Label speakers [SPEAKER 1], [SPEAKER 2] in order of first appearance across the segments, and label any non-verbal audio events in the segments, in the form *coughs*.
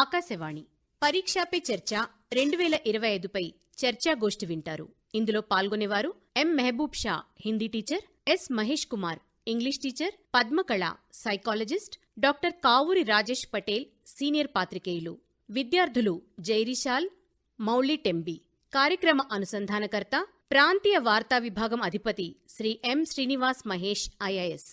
[SPEAKER 1] ఆకాశవాణి. పరీక్షా పే చర్చ రెండు వేల ఇరవై ఐదుపై చర్చాగోష్ఠి వింటారు. ఇందులో పాల్గొనేవారు M Mehboob Shah Hindi teacher S Mahesh Kumar English teacher Padmakala psychologist doctor Kavuri Rajesh Patel senior పాత్రికేయులు. విద్యార్థులు జైరిషాల్ మౌళి టెంబి. కార్యక్రమ అనుసంధానకర్త ప్రాంతీయ వార్తా విభాగం అధిపతి శ్రీ ఎం శ్రీనివాస్ మహేష్ ఐఐఎస్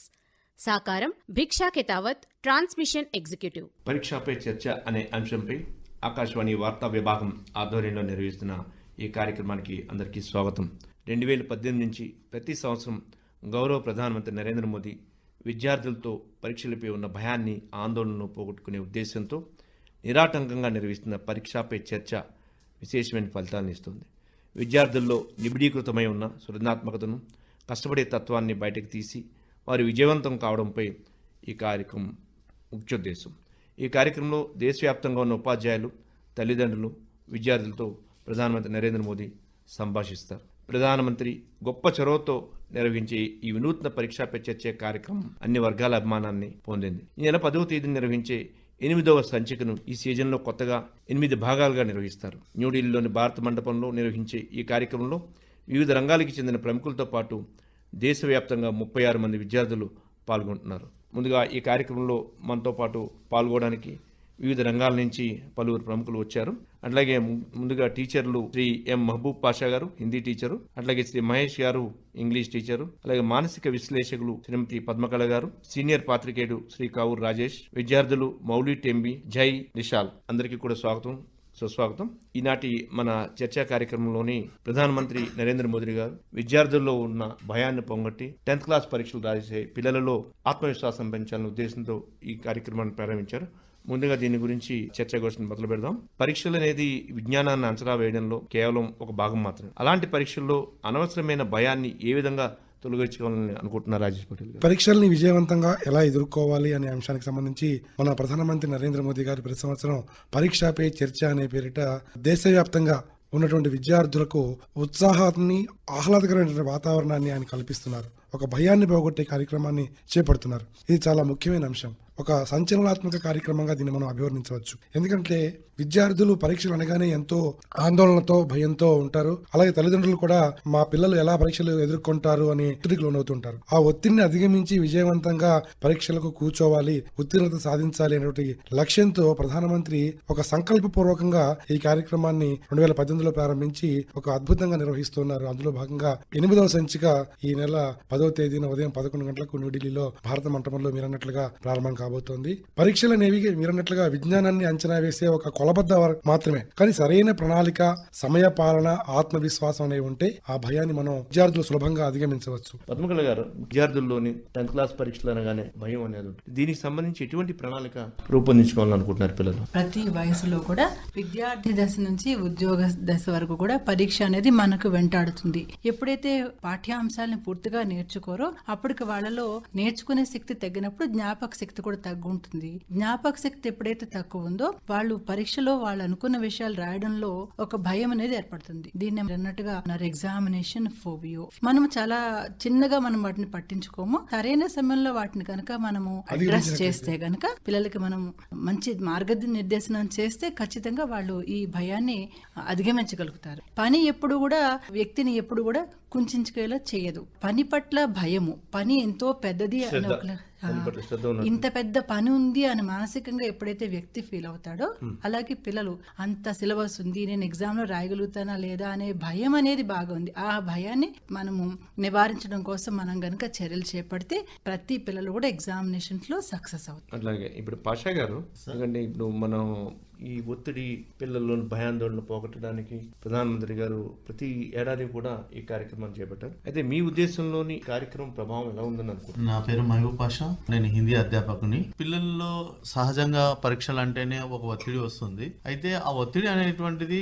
[SPEAKER 1] సాకారం భిక్షా కెతావత్ ట్రాన్స్మిషన్ ఎగ్జిక్యూటివ్.
[SPEAKER 2] పరీక్షాపై చర్చ అనే అంశంపై ఆకాశవాణి వార్తా విభాగం ఆధ్వర్యంలో నిర్వహిస్తున్న ఈ కార్యక్రమానికి అందరికీ స్వాగతం. రెండు వేల పద్దెనిమిది నుంచి ప్రతి సంవత్సరం గౌరవ ప్రధానమంత్రి నరేంద్ర మోదీ విద్యార్థులతో పరీక్షలపై ఉన్న భయాన్ని ఆందోళనను పోగొట్టుకునే ఉద్దేశంతో నిరాటంకంగా నిర్వహిస్తున్న పరీక్షపై చర్చ విశేషమైన ఫలితాలను ఇస్తుంది. విద్యార్థుల్లో నిబిడీకృతమై ఉన్న సృజనాత్మకతను కష్టపడే తత్వాన్ని బయటకు తీసి వారు విజయవంతం కావడంపై ఈ కార్యక్రమం ముఖ్యోద్దేశం ఈ కార్యక్రమంలో దేశవ్యాప్తంగా ఉన్న ఉపాధ్యాయులు తల్లిదండ్రులు విద్యార్థులతో ప్రధానమంత్రి నరేంద్ర మోదీ సంభాషిస్తారు. ప్రధానమంత్రి గొప్ప చొరవతో నిర్వహించే ఈ వినూత్న పరీక్షా పే చర్చే కార్యక్రమం అన్ని వర్గాల అభిమానాన్ని పొందింది. ఈ నెల పదవ తేదీన నిర్వహించే ఎనిమిదవ సంచికను ఈ సీజన్లో కొత్తగా ఎనిమిది భాగాలుగా నిర్వహిస్తారు. న్యూఢిల్లీలోని భారత మండపంలో నిర్వహించే ఈ కార్యక్రమంలో వివిధ రంగాలకి చెందిన ప్రముఖులతో పాటు దేశవ్యాప్తంగా ముప్పై ఆరు మంది విద్యార్థులు పాల్గొంటున్నారు. ముందుగా ఈ కార్యక్రమంలో మనతో పాటు పాల్గొనడానికి వివిధ రంగాల నుంచి పలువురు ప్రముఖులు వచ్చారు. అట్లాగే ము- ముందుగా టీచర్లు శ్రీ ఎం మహబూబ్ పాషా గారు హిందీ టీచరు అట్లాగే శ్రీ మహేష్ గారు ఇంగ్లీష్ టీచరు అలాగే మానసిక విశ్లేషకులు శ్రీమతి పద్మకళ గారు సీనియర్ పాత్రికేయుడు శ్రీ కావూర్ రాజేష్ విద్యార్థులు మౌలి టెంబి జై నిషాల్. అందరికీ కూడా స్వాగతం. సుస్వాగతం ఈనాటి మన చర్చా కార్యక్రమంలోని ప్రధానమంత్రి నరేంద్ర మోదీ గారు విద్యార్థుల్లో ఉన్న భయాన్ని పొంగట్టి టెన్త్ క్లాస్ పరీక్షలు రాసే పిల్లలలో ఆత్మవిశ్వాసం పెంచాలనే ఉద్దేశంతో ఈ కార్యక్రమాన్ని ప్రారంభించారు. ముందుగా దీని గురించి చర్చగోష్ఠిని మొదలు పెడదాం. పరీక్షలు అనేది విజ్ఞానాన్ని అంచనా వేయడంలో కేవలం ఒక భాగం మాత్రమే. అలాంటి పరీక్షల్లో అనవసరమైన భయాన్ని ఏ విధంగా తొలగించుకోవాలని అనుకుంటున్నారు రాజేష్ పటేల్
[SPEAKER 3] పరీక్షల్ని విజయవంతంగా ఎలా ఎదుర్కోవాలి అనే అంశానికి సంబంధించి మన ప్రధానమంత్రి నరేంద్ర మోదీ గారు ప్రతి సంవత్సరం పరీక్షపై చర్చ అనే పేరిట దేశవ్యాప్తంగా ఉన్నటువంటి విద్యార్థులకు ఉత్సాహాన్ని ఆహ్లాదకరమైన వాతావరణాన్ని ఆయన కల్పిస్తున్నారు. ఒక భయాన్ని పోగొట్టే కార్యక్రమాన్ని చేపడుతున్నారు. ఇది చాలా ముఖ్యమైన అంశం. ఒక సంచలనాత్మక కార్యక్రమంగా దీన్ని మనం అభివర్ణించవచ్చు. ఎందుకంటే విద్యార్థులు పరీక్షలు అనగానే ఎంతో ఆందోళనతో భయంతో ఉంటారు. అలాగే తల్లిదండ్రులు కూడా మా పిల్లలు ఎలా పరీక్షలు ఎదుర్కొంటారు అని ఒత్తిడికి లోనవుతుంటారు. ఆ ఒత్తిడిని అధిగమించి విజయవంతంగా పరీక్షలకు కూర్చోవాలి ఉత్తీర్ణత సాధించాలి అనేటువంటి లక్ష్యంతో ప్రధానమంత్రి ఒక సంకల్పపూర్వకంగా ఈ కార్యక్రమాన్ని రెండు వేల పద్దెనిమిదిలో ప్రారంభించి ఒక అద్భుతంగా నిర్వహిస్తున్నారు. అందులో భాగంగా ఎనిమిదవ సంచిక ఈ నెల పదవ తేదీన ఉదయం పదకొండు గంటలకు న్యూఢిల్లీలో భారత మంటపంలో మీరన్నట్లుగా ప్రారంభం కావాలి కాబోతోంది పరీక్షలు అనేవి మీరన్నట్లుగా విజ్ఞానాన్ని అంచనా వేసే ఒక కొలబద్ద మాత్రమే. కానీ సరైన ప్రణాళిక సమయ పాలన ఆత్మవిశ్వాసం అనేవి ఉంటే ఆ భయాన్ని మనం విద్యార్థులు సులభంగా అధిగమించవచ్చు.
[SPEAKER 2] పద్మకళ గారు విద్యార్థుల్లోని టెన్త్ క్లాస్ పరీక్షలు అనగానే భయం అనేది ఉంటుంది. దీనికి సంబంధించి ఎటువంటి ప్రణాళిక రూపొందించుకోవాలని అనుకుంటున్నారు పిల్లలు?
[SPEAKER 4] ప్రతి వయసులో కూడా విద్యార్థి దశ నుంచి ఉద్యోగ దశ వరకు కూడా పరీక్ష అనేది మనకు వెంటాడుతుంది. ఎప్పుడైతే పాఠ్యాంశాలను పూర్తిగా నేర్చుకోరో అప్పటికి వాళ్ళలో నేర్చుకునే శక్తి తగ్గినప్పుడు జ్ఞాపక శక్తి కూడా తగ్గుంటుంది. జ్ఞాపక శక్తి ఎప్పుడైతే తక్కువ ఉందో వాళ్ళు పరీక్షలో వాళ్ళు అనుకున్న విషయాలు రాయడంలో ఒక భయం అనేది ఏర్పడుతుంది. దీన్ని అన్నట్టుగా ఎగ్జామినేషన్ ఫోబియో మనం చాలా చిన్నగా మనం వాటిని పట్టించుకోము. సరైన సమయంలో వాటిని కనుక మనము అడ్రస్ చేస్తే గనక పిల్లలకి మనం మంచి మార్గనిర్దేశనం చేస్తే ఖచ్చితంగా వాళ్ళు ఈ భయాన్ని అధిగమించగలుగుతారు. పని ఎప్పుడు కూడా వ్యక్తిని ఎప్పుడు కూడా కుంచుకెలా చేయదు. పని పట్ల భయము. పని ఎంతో పెద్దది అని ఒక. ఇంత పెద్ద పని ఉంది అని మానసికంగా ఎప్పుడైతే వ్యక్తి ఫీల్ అవుతాడో అలాగే పిల్లలు అంత సిలబస్ ఉంది నేను ఎగ్జామ్లో రాయగలుగుతానా లేదా అనే భయం అనేది బాగా ఉంది. ఆ భయాన్ని మనము నివారించడం కోసం మనం గనుక చర్యలు చేపడితే ప్రతి పిల్లలు కూడా ఎగ్జామినేషన్స్లో సక్సెస్ అవుతారు.
[SPEAKER 2] అట్లాగే ఇప్పుడు పాషా గారు ఇప్పుడు మనం ఈ ఒత్తిడి పిల్లల్లోని భయాందోళన పోగొట్టడానికి ప్రధానమంత్రి గారు ప్రతి ఏడాది కూడా ఈ కార్యక్రమాన్ని చేపట్టారు. అయితే మీ ఉద్దేశంలోని కార్యక్రమం ప్రభావం ఎలా ఉందని అనుకుంటున్నారు?
[SPEAKER 5] నా పేరు మహబూబ్ పాషా నేను హిందీ అధ్యాపకుని. పిల్లల్లో సహజంగా పరీక్షలు అంటేనే ఒక ఒత్తిడి వస్తుంది. అయితే ఆ ఒత్తిడి అనేటువంటిది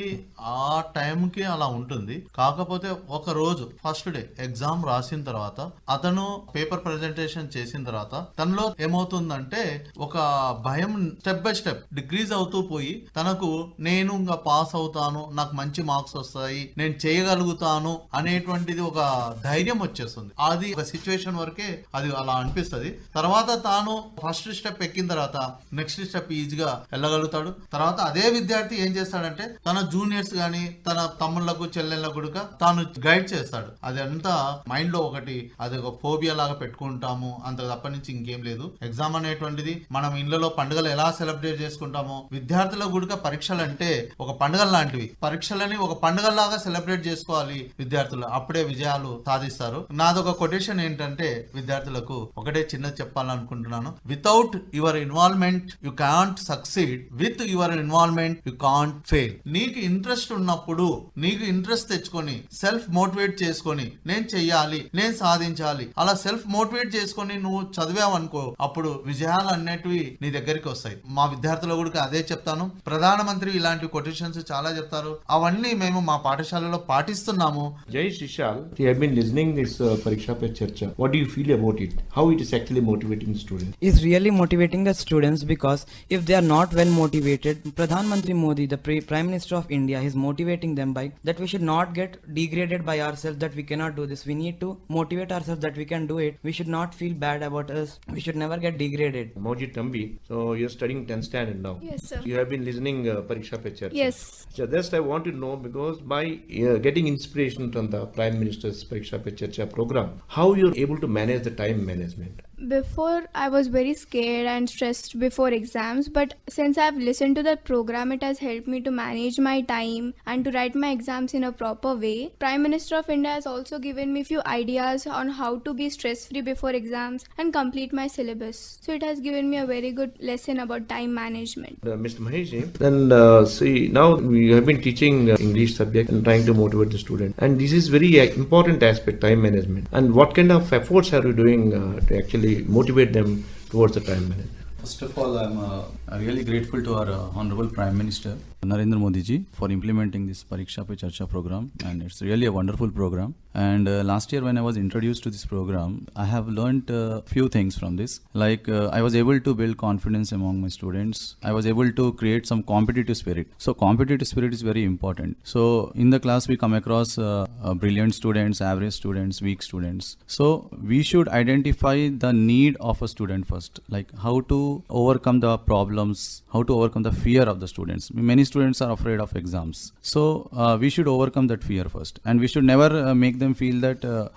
[SPEAKER 5] ఆ టైంకి అలా ఉంటుంది. కాకపోతే ఒక రోజు ఫస్ట్ డే ఎగ్జామ్ రాసిన తర్వాత అతను పేపర్ ప్రజెంటేషన్ చేసిన తర్వాత తనలో ఏమవుతుందంటే ఒక భయం స్టెప్ బై స్టెప్ డిక్రీజ్ అవుతూ పోయి తనకు నేను ఇంకా పాస్ అవుతాను నాకు మంచి మార్క్స్ వస్తాయి నేను చేయగలుగుతాను అనేటువంటిది ఒక ధైర్యం వచ్చేస్తుంది. అది ఒక సిచ్యువేషన్ వరకే అది అలా అనిపిస్తది. తర్వాత తాను ఫస్ట్ స్టెప్ ఎక్కిన తర్వాత నెక్స్ట్ స్టెప్ ఈజీగా వెళ్ళగలుగుతాడు. తర్వాత అదే విద్యార్థి ఏం చేస్తాడంటే తన జూనియర్స్ గాని తన తమ్ముళ్ళకు చెల్లెళ్ళకు కూడా తాను గైడ్ చేస్తాడు. అది అంతా మైండ్లో ఒకటి అది ఒక ఫోబియా లాగా పెట్టుకుంటాము. అంత తప్ప నుంచి ఇంకేం లేదు. ఎగ్జామ్ అనేటువంటిది మనం ఇళ్ళలో పండుగలు ఎలా సెలబ్రేట్ చేసుకుంటామో విద్యార్థులకు కూడా పరీక్షలు అంటే ఒక పండుగ లాంటివి. పరీక్షలని ఒక పండుగలాగా సెలబ్రేట్ చేసుకోవాలి విద్యార్థులు. అప్పుడే విజయాలు సాధిస్తారు. నాదొక కొటేషన్ ఏంటంటే విద్యార్థులకు ఒకటే చిన్నది చెప్పాలనుకుంటున్నాను. Without your involvement you can't succeed with your involvement you can't fail నీకు ఇంట్రెస్ట్ ఉన్నప్పుడు నీకు ఇంట్రెస్ట్ తెచ్చుకొని సెల్ఫ్ మోటివేట్ చేసుకొని నేను చెయ్యాలి నేను సాధించాలి అలా సెల్ఫ్ మోటివేట్ చేసుకొని నువ్వు చదివావనుకో అప్పుడు విజయాలు అనేటివి నీ దగ్గరికి వస్తాయి. మా విద్యార్థుల కూడా అదే చెప్తాను. ప్రధానమంత్రి ఇలాంటి కొటేషన్స్ చాలా చెప్తారు అవన్నీ మేము మా పాఠశాలలో పాటిస్తున్నాము
[SPEAKER 2] Jai Shishal, you have been listening this uh, Pariksha Pe Charcha. What do you feel about it? How it is actually motivating students?
[SPEAKER 6] is really motivating the students because if they are not well motivated pradhan mantri modi the pre- prime minister of india is motivating them by that we should not get degraded by ourselves that we cannot do this we need to motivate ourselves that we can do it we should not feel bad about us we should never get degraded
[SPEAKER 2] Moji Tambi, so you're studying 10th standard now.
[SPEAKER 7] Yes, sir.
[SPEAKER 2] You have been listening uh, Pariksha Pe Charcha.
[SPEAKER 7] Yes.
[SPEAKER 2] So just I want to know because by uh, getting inspiration from the Prime Minister's Pariksha Pe Charcha program, how you're able to manage the time management?
[SPEAKER 7] Before, I was very scared and stressed before exams, but since I've listened to the program, it has helped me to manage my time and to write my exams in a proper way. Prime Minister of India has also given me few ideas on how to be stress free before exams and complete my syllabus. So, it has given me a very good lesson about time management.
[SPEAKER 2] Uh, Mr. Mahesh, then uh, see now we have been teaching uh, English subject and trying to motivate the student, and this is very uh, important aspect time management. And what kind of efforts are you doing uh, to actually motivate them towards the time management?
[SPEAKER 8] First of all, I'm uh, really grateful to our uh, Honorable Prime Minister Narendra Modi ji for implementing this Pariksha Pe Charcha program, and it's really a wonderful program. And uh, last year, when I was introduced to this program, I have learned a few things from this. Like uh, I was able to build confidence among my students. I was able to create some competitive spirit. So competitive spirit is very important. So in the class, we come across uh, uh, brilliant students, average students, weak students. So we should identify the need of a student first, like how to overcome the problems, how to overcome the fear of the students. Many students are afraid of exams. So uh, we should overcome that fear first, and we should never uh, make them feel that. Uh,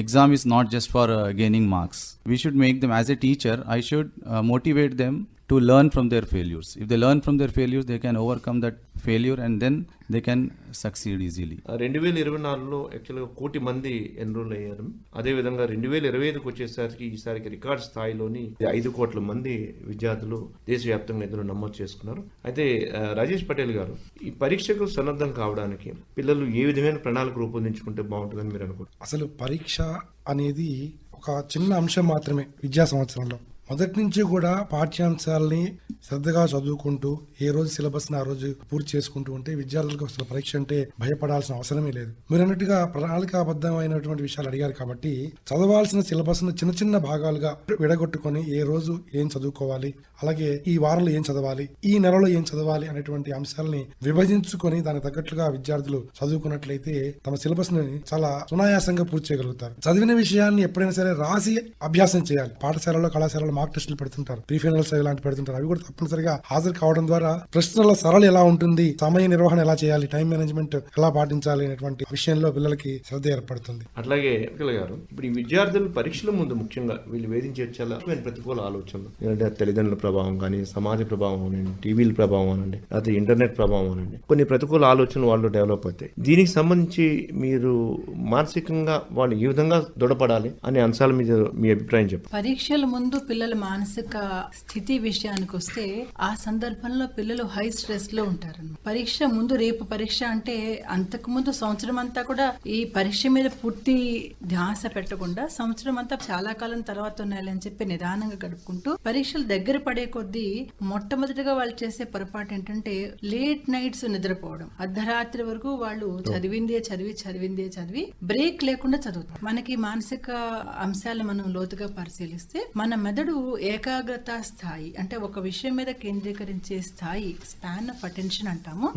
[SPEAKER 8] exam is not just for uh, gaining marks we should make them as a teacher i should uh, motivate them to learn from their failures. If they learn from their failures they can overcome that failure and then they can succeed easily.
[SPEAKER 2] రెండు వేల ఇరవై నాలుగులో యాక్చువల్గా కోటి మంది enrol అయ్యారు. అదేవిధంగా రెండు వేల ఇరవై ఐదుకి వచ్చేసరికి ఈసారికి రికార్డ్ స్థాయిలోని ఐదు కోట్ల మంది విద్యార్థులు దేశవ్యాప్తంగా ఇందులో నమోదు చేసుకున్నారు. అయితే రాజేష్ పటేల్ గారు ఈ పరీక్షకు సన్నద్ధం కావడానికి పిల్లలు ఏ విధమైన ప్రణాళిక రూపొందించుకుంటే బాగుంటుందని మీరు అనుకుంటున్నారు?
[SPEAKER 3] అసలు పరీక్ష అనేది ఒక చిన్న అంశం మాత్రమే విద్యా సంవత్సరంలో. మొదటి నుంచి కూడా పాఠ్యాంశాలని శ్రద్ధగా చదువుకుంటూ ఏ రోజు సిలబస్ ఆ రోజు పూర్తి చేసుకుంటూ ఉంటే విద్యార్థులకు అసలు పరీక్ష అంటే భయపడాల్సిన అవసరమే లేదు. మీరు అన్నట్టుగా ప్రణాళికాబద్ధమైనటువంటి విషయాలు అడిగారు కాబట్టి చదవాల్సిన సిలబస్ను చిన్న చిన్న భాగాలుగా విడగొట్టుకొని ఏ రోజు ఏం చదువుకోవాలి అలాగే ఈ వారంలో ఏం చదవాలి ఈ నెలలో ఏం చదవాలి అనేటువంటి అంశాలని విభజించుకొని దానికి తగ్గట్లుగా విద్యార్థులు చదువుకున్నట్లయితే తమ సిలబస్ని చాలా సునాయాసంగా పూర్తి చేయగలుగుతారు. చదివిన విషయాన్ని ఎప్పుడైనా సరే రాసి అభ్యాసం చేయాలి. పాఠశాలలో కళాశాలలో మార్క్ టెస్టులు పెడుతుంటారు. ప్రీ ఫైనల్స్ ఇలాంటి పెడుతుంటారు. అవి కూడా తప్పనిసరిగా హాజరు కావడం ద్వారా ప్రశ్నల సరళి ఎలా ఉంటుంది సమయ నిర్వహణ ఎలా చేయాలి టైం మేనేజ్మెంట్ ఎలా పాటించాలి అనేటువంటి విషయంలో పిల్లలకి శ్రద్ధ ఏర్పడుతుంది.
[SPEAKER 2] అట్లాగే గారు ఇప్పుడు ఈ విద్యార్థులు పరీక్షల ముందు ముఖ్యంగా వీళ్ళు వేధించే చాలా ప్రతికూల ఆలోచనలు? ఏంటంటే తల్లిదండ్రుల ప్రభావం కానీ సమాజ ప్రభావం అనండి టీవీల ప్రభావం అనండి లేకపోతే ఇంటర్నెట్ ప్రభావం అనండి కొన్ని ప్రతికూల ఆలోచనలు వాళ్ళు డెవలప్ అవుతాయి. దీనికి సంబంధించి మీరు మానసికంగా వాళ్ళు ఏ విధంగా దృఢపడాలి అనే అంశాల మీద మీ అభిప్రాయం చెప్పండి.
[SPEAKER 4] పరీక్షల ముందు పిల్లల మానసిక స్థితి విషయానికి వస్తే ఆ సందర్భంలో పిల్లలు హై స్ట్రెస్లో ఉంటారు పరీక్ష ముందు రేపు పరీక్ష అంటే అంతకు ముందు సంవత్సరం అంతా కూడా ఈ పరీక్ష మీద పూర్తి ధ్యాస పెట్టకుండా సంవత్సరం అంతా చాలా కాలం తర్వాత ఉన్నాయని చెప్పి నిదానంగా గడుపుకుంటూ పరీక్షలు దగ్గర పడే కొద్దీ మొట్టమొదటిగా వాళ్ళు చేసే పొరపాటు ఏంటంటే లేట్ నైట్స్ నిద్రపోవడం. అర్ధరాత్రి వరకు వాళ్ళు చదివిందే చదివి చదివిందే చదివి బ్రేక్ లేకుండా చదువుతారు. మనకి మానసిక అంశాలు మనం లోతుగా పరిశీలిస్తే మన మెదడు ఏకాగ్రత స్థాయి అంటే ఒక విషయం మీద కేంద్రీకరించే స్థాయి స్పాన్ ఆఫ్ అటెన్షన్ అంటాము.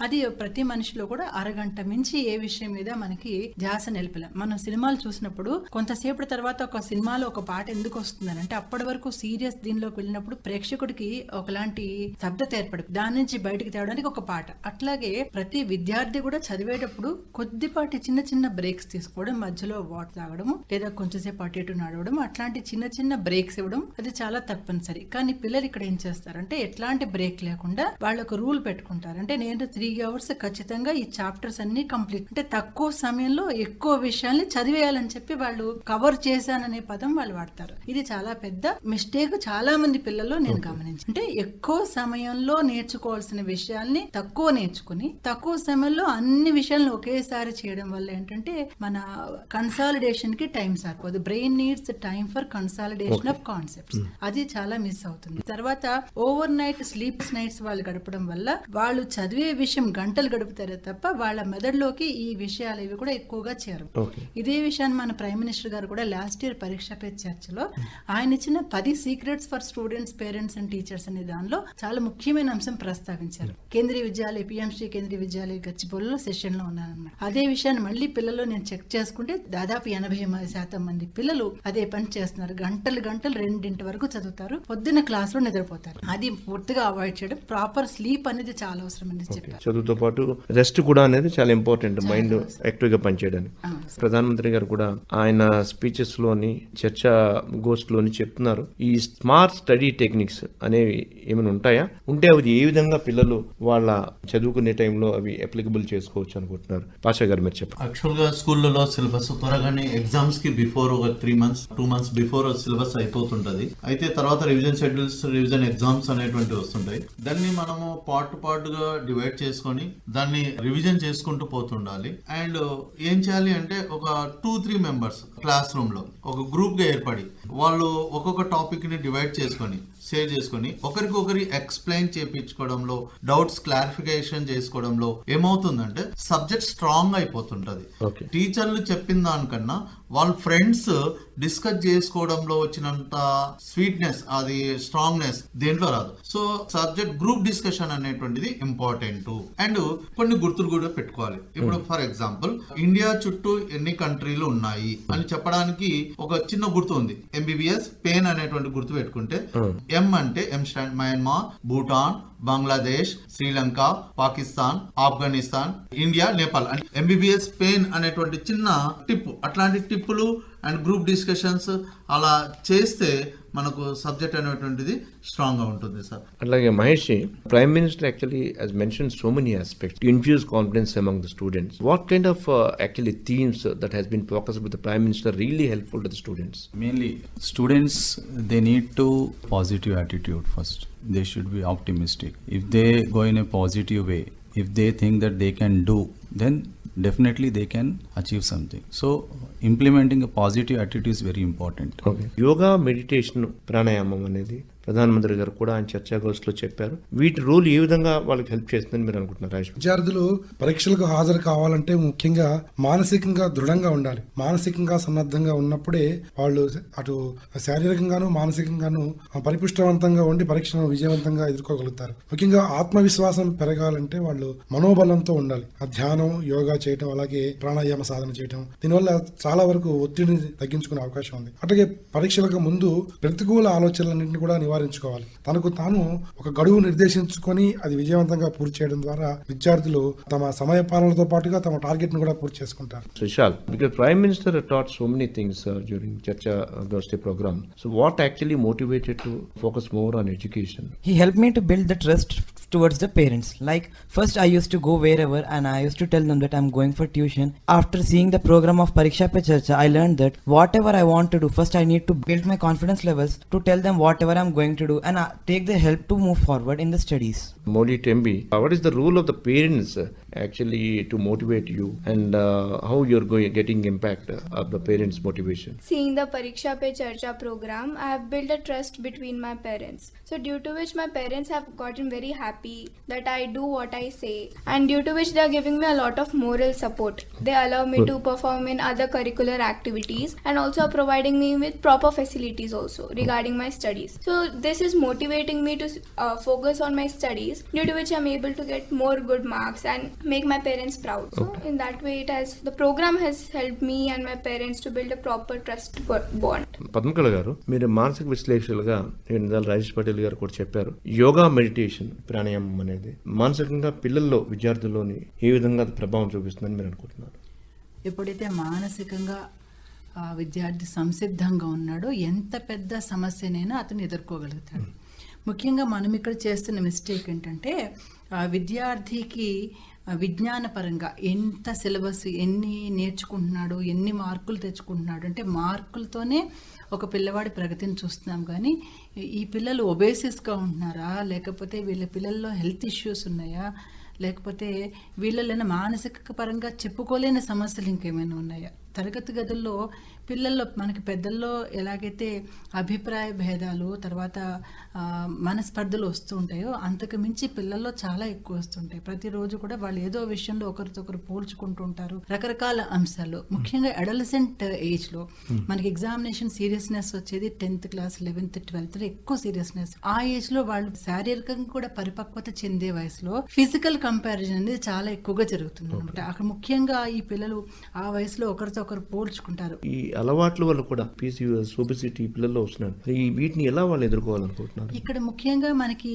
[SPEAKER 4] అది ప్రతి మనిషిలో కూడా అరగంట మించి ఏ విషయం మీద మనకి ధ్యాస నిలపలేం మనం సినిమాలు చూసినప్పుడు కొంతసేపటి తర్వాత ఒక సినిమాలో ఒక పాట ఎందుకు వస్తుందని అంటే అప్పటి వరకు సీరియస్ దీనిలోకి వెళ్ళినప్పుడు ప్రేక్షకుడికి ఒకలాంటి శబ్దత ఏర్పడి దాని నుంచి బయటకు తేవడానికి ఒక పాట. అట్లాగే ప్రతి విద్యార్థి కూడా చదివేటప్పుడు కొద్దిపాటి చిన్న చిన్న బ్రేక్స్ తీసుకోవడం మధ్యలో వాటర్ తాగడము లేదా కొంచెంసేపు అటు ఇటు నడవడం అట్లాంటి చిన్న చిన్న బ్రేక్స్ ఇవ్వడం అది చాలా తప్పనిసరి. కానీ పిల్లలు ఇక్కడ ఏం చేస్తారంటే ఎట్లాంటి బ్రేక్ లేకుండా వాళ్ళు ఒక రూల్ పెట్టుకుంటారు. అంటే నేను త్రీ అవర్స్ ఖచ్చితంగా ఈ చాప్టర్స్ అన్ని కంప్లీట్ అంటే తక్కువ సమయంలో ఎక్కువ విషయాల్ని చదివేయాలని చెప్పి వాళ్ళు కవర్ చేశాననే పదం వాళ్ళు వాడతారు. ఇది చాలా పెద్ద మిస్టేక్ చాలా మంది పిల్లల్లో నేను గమనించాను అంటే ఎక్కువ సమయంలో నేర్చుకోవాల్సిన విషయాల్ని తక్కువ నేర్చుకుని తక్కువ సమయంలో అన్ని విషయాలను ఒకేసారి చేయడం వల్ల ఏంటంటే మన కన్సాలిడేషన్కి టైం సరిపోదు. Brain needs time for consolidation of concepts అది చాలా మిస్ అవుతుంది. తర్వాత ఓవర్ నైట్ స్లీప్స్ నైట్స్ వాళ్ళు గడపడం వల్ల వాళ్ళు చదివే విషయం గంటలు గడుపుతారే తప్ప వాళ్ళ మెదడులోకి ఈ విషయాలు ఇవి కూడా ఎక్కువగా చేరు ఇదే విషయాన్ని మన ప్రైమ్ మినిస్టర్ గారు కూడా లాస్ట్ ఇయర్ పరీక్ష పే చర్చలో ఆయన ఇచ్చిన పది secrets for students parents and teachers అనే దానిలో చాలా ముఖ్యమైన అంశం ప్రస్తావించారు. కేంద్రీయ విద్యాలయ పిఎంశ్రీ కేంద్రీయ విద్యాలయ గచ్చిబౌలిలో సెషన్లో ఉన్నానన్నమాట అదే విషయాన్ని మళ్ళీ పిల్లలు నేను చెక్ చేసుకుంటే దాదాపు ఎనభై శాతం మంది పిల్లలు అదే పని చేస్తున్నారు. గంటలు గంటలు రెండింటి వరకు చదువుతారు. పొద్దున్న క్లాస్లో నిద్రపోతారు. అది పూర్తిగా అవాయిడ్ చేయడం. ప్రాపర్ స్లీప్ అనేది చాలా అవసరం అని చెప్పారు
[SPEAKER 2] చదువుతో పాటు రెస్ట్ కూడా అనేది చాలా ఇంపార్టెంట్ మైండ్ యాక్టివ్గా పనిచేయడానికి. ప్రధానమంత్రి గారు కూడా ఆయన స్పీచెస్లోని చర్చా గోష్ఠ్లోని చెప్తున్నారు. ఈ స్మార్ట్ స్టడీ టెక్నిక్స్ అనేవి ఏమైనా ఉంటాయా? ఉంటే అవి ఏ విధంగా పిల్లలు వాళ్ళ చదువుకునే టైంలో అవి అప్లికబుల్ చేసుకోవచ్చు అనుకుంటున్నారు? పాషా గారు మీరు చెప్పండి.
[SPEAKER 5] యాక్చువల్గా స్కూళ్ళలో సిలబస్ త్వరగానే ఎగ్జామ్స్కి బిఫోర్ ఒక three months two months before syllabus అయిపోతుంటది. అయితే తర్వాత రివిజన్ షెడ్యూల్స్ రివిజన్ ఎగ్జామ్స్ అనేటువంటివి వస్తుంటాయి. దాన్ని మనము పార్ట్ పార్ట్గా డివైడ్ చేసుకొని దాన్ని రివిజన్ చేసుకుంటూ పోతుండాలి. అండ్ ఏం చేయాలి అంటే ఒక టూ త్రీ మెంబర్స్ క్లాస్ రూమ్లో ఒక గ్రూప్గా ఏర్పడి వాళ్ళు ఒక్కొక్క టాపిక్ని డివైడ్ చేసుకొని షేర్ చేసుకొని ఒకరికొకరి ఎక్స్ప్లెయిన్ చేయించుకోవడంలో డౌట్స్ క్లారిఫికేషన్ చేసుకోవడంలో ఏమవుతుందంటే సబ్జెక్ట్ స్ట్రాంగ్ అయిపోతుంటది. టీచర్లు చెప్పిన దానికన్నా వాళ్ళ ఫ్రెండ్స్ డిస్కస్ చేసుకోవడంలో వచ్చినంత స్వీట్నెస్ అది స్ట్రాంగ్నెస్ దేంట్లో రాదు. సో సబ్జెక్ట్ గ్రూప్ డిస్కషన్ అనేటువంటిది ఇంపార్టెంట్ అండ్ కొన్ని గుర్తులు కూడా పెట్టుకోవాలి. ఇప్పుడు ఫర్ ఎగ్జాంపుల్ ఇండియా చుట్టూ ఎన్ని కంట్రీలు ఉన్నాయి? అని చెప్పడానికి ఒక చిన్న గుర్తు ఉంది. ఎంబీబీఎస్ పెయిన్ అనేటువంటి గుర్తు పెట్టుకుంటే ఎం అంటే M stand Myanmar Bhutan Bangladesh Sri Lanka Pakistan Afghanistan India Nepal అంటే ఎంబీబీఎస్ పెయిన్ అనేటువంటి చిన్న టిప్ అట్లాంటి టిప్పులు అండ్ గ్రూప్ డిస్కషన్స్ అలా చేస్తే మనకు సబ్జెక్ట్ అనేటువంటిది స్ట్రాంగ్గా ఉంటుంది సార్
[SPEAKER 2] అలాగే Mahesh prime minister actually has mentioned so many aspects to infuse confidence among the students. What kind of uh, actually themes uh, that has been focused with the prime minister really helpful to the students?
[SPEAKER 8] Mainly, students they need to positive attitude first. They should be optimistic. If they go in a positive way, if they think that they can do, then definitely they can achieve something so implementing positive attitude very
[SPEAKER 2] important yoga meditation pranayama అనేది ప్రధానమంత్రి గారు కూడా ఆయన చర్చాగోష్ఠిలో చెప్పారు. వీటి role ఏ విధంగా వాళ్ళకి help చేస్తుందని మీరు అనుకుంటున్నారు
[SPEAKER 3] విద్యార్థులు పరీక్షలకు హాజరు కావాలంటే ముఖ్యంగా మానసికంగా దృఢంగా ఉండాలి. మానసికంగా సన్నద్ధంగా ఉన్నప్పుడే వాళ్ళు అటు శారీరకంగాను మానసికంగాను పరిపుష్టవంతంగా ఉండి పరీక్షను విజయవంతంగా ఎదుర్కోగలుగుతారు. ముఖ్యంగా ఆత్మవిశ్వాసం పెరగాలంటే వాళ్ళు మనోబలంతో ఉండాలి. ఆ ధ్యానం యోగా చేయటం అలాగే ప్రాణాయామ సాధన చేయటం దీనివల్ల చాలా వరకు ఒత్తిడిని తగ్గించుకునే అవకాశం ఉంది. అట్లాగే పరీక్షలకు ముందు ప్రతికూల ఆలోచనలన్నింటినీ కూడా నివారించుకోవాలి తనకు తాను ఒక గడువు నిర్దేశించుకొని అది విజయవంతంగా పూర్తి చేయడం ద్వారా విద్యార్థులు తమ సమయ పాలనతో పాటుగా తమ టార్గెట్ను కూడా పూర్తి చేసుకుంటారు
[SPEAKER 2] Prime Minister had taught so many things uh, during Charcha Goshti program. So what actually motivated to focus more on education?
[SPEAKER 6] He helped me to build the trust towards the parents. Like, first I used to go wherever and I used to tell them that I'm going for tuition. After seeing the program of Pariksha Pe Charcha, I learned that whatever I want to do, first I need to build my confidence levels to tell them whatever I'm going going to do and uh, take the help to move forward in the studies.
[SPEAKER 2] Modi Tembi, uh, what is the role of the parents actually to motivate you and uh, how you're going getting impact uh, of the parents' motivation?
[SPEAKER 7] Seeing the Pariksha Pe Charcha program, I have built a trust between my parents. So, due to which my parents have gotten very happy that I do what I say, and due to which they are giving me a lot of moral support. They allow me to perform in other curricular activities and also are providing me with proper facilities also regarding my studies. So, this is motivating me to uh, focus on my studies, due to which I'm able to get more good marks and make my parents proud. So, in that way, it has the program has helped me and my parents to build a proper trust bo- bond.
[SPEAKER 2] Padmakala గారు మీరు మానసిక విశ్లేషకులుగా ఇందాల రాజేష్ పటేల్ గారు కూడా చెప్పారు yoga meditation ప్రాణాయామం అనేది మానసికంగా పిల్లల్లో విద్యార్థుల్లోని ఏ విధంగా అది ప్రభావం చూపిస్తుందని మీరు అనుకుంటున్నారు
[SPEAKER 4] ఎప్పుడైతే మానసికంగా ఆ విద్యార్థి సంసిద్ధంగా ఉన్నాడో ఎంత పెద్ద సమస్యనైనా అతను ఎదుర్కోగలుగుతాడు ముఖ్యంగా మనం ఇక్కడ చేస్తున్న మిస్టేక్ ఏంటంటే విద్యార్థికి విజ్ఞానపరంగా ఎంత సిలబస్ ఎన్ని నేర్చుకుంటున్నాడు ఎన్ని మార్కులు తెచ్చుకుంటున్నాడు అంటే మార్కులతోనే ఒక పిల్లవాడి ప్రగతిని చూస్తున్నాం. కానీ ఈ పిల్లలు ఒబేసిస్గా ఉంటున్నారా? లేకపోతే వీళ్ళ పిల్లల్లో హెల్త్ ఇష్యూస్ ఉన్నాయా? లేకపోతే వీళ్ళలో మానసిక పరంగా చెప్పుకోలేని సమస్యలు ఇంకేమైనా ఉన్నాయా? తరగతి గదుల్లో పిల్లల్లో మనకి పెద్దల్లో ఎలాగైతే అభిప్రాయ భేదాలు తర్వాత మనస్పర్ధలు వస్తూ ఉంటాయో అంతకు మించి పిల్లల్లో చాలా ఎక్కువ వస్తుంటాయి. ప్రతిరోజు కూడా వాళ్ళు ఏదో విషయంలో ఒకరితో ఒకరు పోల్చుకుంటూ ఉంటారు రకరకాల అంశాలు. ముఖ్యంగా అడలసెంట్ ఏజ్లో మనకి ఎగ్జామినేషన్ సీరియస్నెస్ వచ్చేది టెన్త్ క్లాస్ లెవెన్త్ ట్వెల్త్ ఎక్కువ సీరియస్నెస్. ఆ ఏజ్లో వాళ్ళు శారీరకంగా కూడా పరిపక్వత చెందే వయసులో ఫిజికల్ కంపారిజన్ అనేది చాలా ఎక్కువగా జరుగుతుంది అనమాట అక్కడ ముఖ్యంగా ఈ పిల్లలు ఆ వయసులో ఒకరితో ఒకరు పోల్చుకుంటారు.
[SPEAKER 2] ఈ అలవాట్ల వల్ల కూడా పీసీఎస్ ఒబిసిటీ పిల్లల్లో వస్తున్నారు. ఈ వీటిని ఎలా వాళ్ళు ఎదుర్కోవాలనుకుంటున్నారు?
[SPEAKER 4] ఇక్కడ ముఖ్యంగా మనకి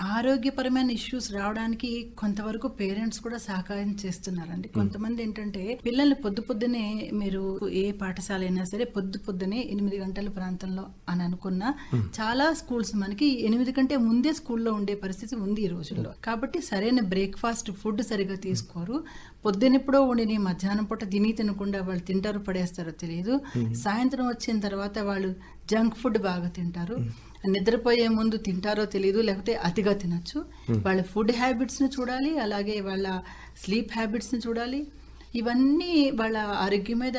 [SPEAKER 4] ఆరోగ్యపరమైన ఇష్యూస్ రావడానికి కొంతవరకు పేరెంట్స్ కూడా సహకారం చేస్తున్నారండి. కొంతమంది ఏంటంటే పిల్లల్ని పొద్దు పొద్దునే మీరు ఏ పాఠశాల అయినా సరే పొద్దు పొద్దునే ఎనిమిది గంటల ప్రాంతంలో అని అనుకున్నా చాలా స్కూల్స్ మనకి ఎనిమిది కంటే ముందే స్కూల్లో ఉండే పరిస్థితి ఉంది ఈ రోజుల్లో. కాబట్టి సరైన బ్రేక్ఫాస్ట్ ఫుడ్ సరిగా తీసుకోరు. పొద్దునెప్పుడో ఉండిని మధ్యాహ్నం పూట తిని తినకుండా వాళ్ళు తింటారో పడేస్తారో తెలియదు. సాయంత్రం వచ్చిన తర్వాత వాళ్ళు జంక్ ఫుడ్ బాగా తింటారు. నిద్రపోయే ముందు తింటారో తెలియదు లేకపోతే అతిగా తినచ్చు. వాళ్ళ ఫుడ్ హ్యాబిట్స్ని చూడాలి అలాగే వాళ్ళ స్లీప్ హ్యాబిట్స్ని చూడాలి. ఇవన్నీ వాళ్ళ ఆరోగ్యం మీద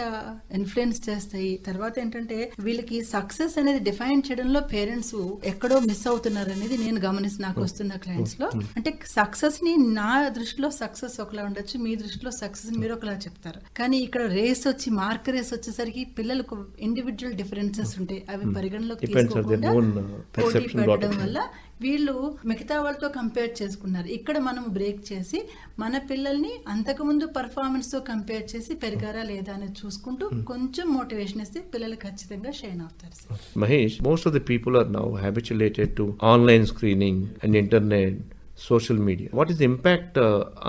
[SPEAKER 4] ఇన్ఫ్లుయెన్స్ చేస్తాయి. తర్వాత ఏంటంటే వీళ్ళకి సక్సెస్ అనేది డిఫైన్ చేయడంలో పేరెంట్స్ ఎక్కడో మిస్ అవుతున్నారు అనేది నేను గమనిస్తు నాకు వస్తున్న క్లయింట్స్లో. అంటే సక్సెస్ని నా దృష్టిలో సక్సెస్ ఒకలా ఉండొచ్చు మీ దృష్టిలో సక్సెస్ మీరు ఒకలా చెప్తారు. కానీ ఇక్కడ రేస్ వచ్చి మార్క్ రేస్ వచ్చేసరికి పిల్లలకు ఇండివిజువల్ డిఫరెన్సెస్ ఉంటాయి. అవి పరిగణలోకి తీసుకోకుండా పోటీ పెట్టడం వల్ల వీళ్ళు మిగతా వాళ్ళతో కంపేర్ చేసుకున్నారు. ఇక్కడ మనం బ్రేక్ చేసి మన పిల్లల్ని అంతకుముందు పర్ఫార్మెన్స్తో కంపేర్ చేసి పెరిగారా లేదా అని చూసుకుంటూ కొంచెం మోటివేషన్ ఇస్తే పిల్లలు ఖచ్చితంగా షైన్ అవుతారు
[SPEAKER 2] Mahesh most of the people are now habituated to online screening and internet social media what is impact